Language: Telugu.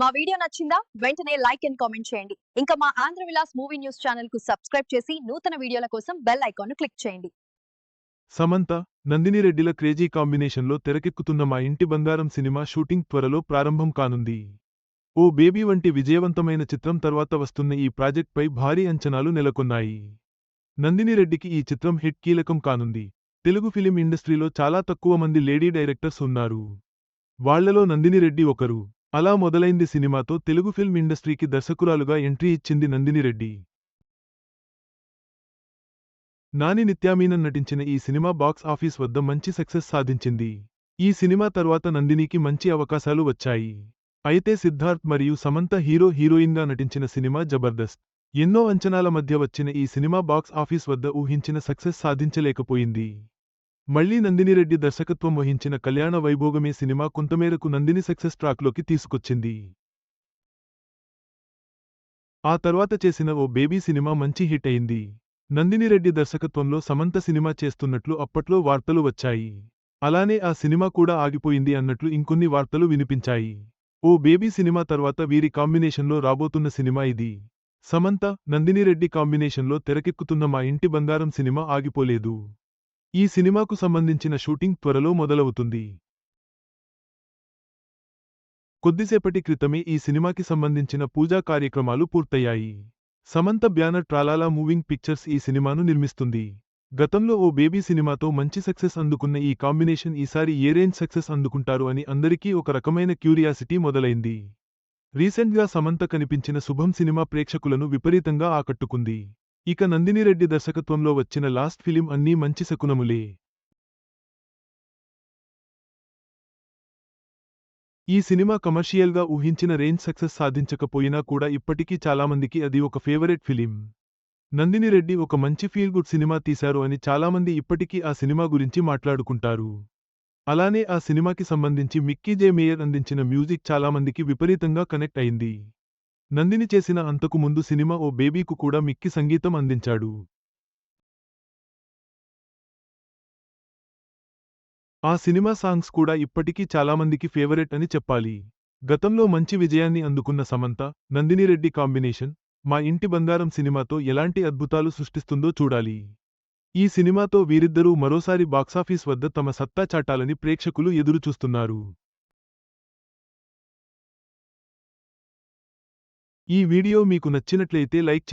మా వీడియో నచ్చిందా? వెంటనే లైక్ అండ్ కామెంట్ చేయండి. ఇంకా మా ఆంధ్ర విలాస్ మూవీ న్యూస్ ఛానల్కు సబ్స్క్రైబ్ చేసి నూతన వీడియోల కోసం బెల్ ఐకాన్ను క్లిక్ చేయండి. సమంత నందిని రెడ్డిల క్రేజీ కాంబినేషన్లో తెరకెక్కుతున్న మా ఇంటి బంగారం సినిమా షూటింగ్ త్వరలో ప్రారంభం కానుంది. ఓ బేబీ వంటి విజయవంతమైన చిత్రం తర్వాత వస్తున్న ఈ ప్రాజెక్ట్పై భారీ అంచనాలు నెలకొన్నాయి. నందినిరెడ్డికి ఈ చిత్రం హిట్ కీలకం కానుంది. తెలుగు ఫిలిం ఇండస్ట్రీలో చాలా తక్కువ మంది లేడీ డైరెక్టర్స్ ఉన్నారు. వాళ్ళలో నందిని రెడ్డి ఒకరు. అలా మొదలైంది సినిమాతో తెలుగు ఫిల్మ్ ఇండస్ట్రీకి దర్శకురాలుగా ఎంట్రీ ఇచ్చింది నందిని రెడ్డి. నాని నిత్యామీనన్ నటించిన ఈ సినిమా బాక్స్ ఆఫీస్ వద్ద మంచి సక్సెస్ సాధించింది. ఈ సినిమా తర్వాత నందినికి మంచి అవకాశాలు వచ్చాయి. అయితే సిద్ధార్థ్ మరియు సమంత హీరో హీరోయిన్గా నటించిన సినిమా జబర్దస్త్. ఎన్నో అంచనాల మధ్య వచ్చిన ఈ సినిమా బాక్స్ ఆఫీస్ వద్ద ఊహించిన సక్సెస్ సాధించలేకపోయింది. మళ్ళీ నందినిరెడ్డి దర్శకత్వం వహించిన కళ్యాణ వైభోగమే సినిమా కొంతమేరకు నందిని సక్సెస్ ట్రాక్లోకి తీసుకొచ్చింది. ఆ తర్వాత చేసిన ఓ బేబీ సినిమా మంచి హిట్ అయింది. నందినిరెడ్డి దర్శకత్వంలో సమంత సినిమా చేస్తున్నట్లు అప్పట్లో వార్తలు వచ్చాయి. అలానే ఆ సినిమా కూడా ఆగిపోయింది అన్నట్లు ఇంకొన్ని వార్తలు వినిపించాయి. ఓ బేబీ సినిమా తర్వాత వీరి కాంబినేషన్లో రాబోతున్న సినిమా ఇది. సమంత నందినిరెడ్డి కాంబినేషన్లో తెరకెక్కుతున్న మా ఇంటి బంగారం సినిమా ఆగిపోలేదు. ఈ సినిమాకు సంబంధించిన షూటింగ్ త్వరలో మొదలవుతుంది. కొద్దిసేపటి క్రితమే ఈ సినిమాకి సంబంధించిన పూజా కార్యక్రమాలు పూర్తయ్యాయి. Samantha banner Tralala moving pictures ఈ సినిమాను నిర్మిస్తుంది. గతంలో ఓ బేబీ సినిమాతో మంచి సక్సెస్ అందుకున్న ఈ కాంబినేషన్ ఈసారి ఏ రేంజ్ సక్సెస్ అందుకుంటారు అని అందరికీ ఒక రకమైన క్యూరియాసిటీ మొదలైంది. రీసెంట్గా సమంత కనిపించిన శుభం సినిమా ప్రేక్షకులను విపరీతంగా ఆకట్టుకుంది. ఇక నందినిరెడ్డి దర్శకత్వంలో వచ్చిన లాస్ట్ ఫిలిం అన్నీ మంచి శకునములే. ఈ సినిమా కమర్షియల్గా ఊహించిన రేంజ్ సక్సెస్ సాధించకపోయినా కూడా ఇప్పటికీ చాలామందికి అది ఒక ఫేవరెట్ ఫిలిం. నందినిరెడ్డి ఒక మంచి ఫీల్ గుడ్ సినిమా తీశారు అని చాలామంది ఇప్పటికీ ఆ సినిమా గురించి మాట్లాడుకుంటారు. అలానే ఆ సినిమాకి సంబంధించి మిక్కీ జే మేయర్ అందించిన మ్యూజిక్ చాలామందికి విపరీతంగా కనెక్ట్ అయింది. నందిని చేసిన అంతకు ముందు సినిమా ఓ బేబీకు కూడా మిక్కి సంగీతం అందించాడు. ఆ సినిమా సాంగ్స్ కూడా ఇప్పటికీ చాలామందికి ఫేవరెట్ అని చెప్పాలి. గతంలో మంచి విజయాన్ని అందుకున్న సమంత నందినిరెడ్డి కాంబినేషన్ మా ఇంటి బంగారం సినిమాతో ఎలాంటి అద్భుతాలు సృష్టిస్తుందో చూడాలి. ఈ సినిమాతో వీరిద్దరూ మరోసారి బాక్సాఫీస్ వద్ద తమ సత్తా చాటాలని ప్రేక్షకులు ఎదురుచూస్తున్నారు. ఈ వీడియో మీకు నచ్చినట్లయితే లైక్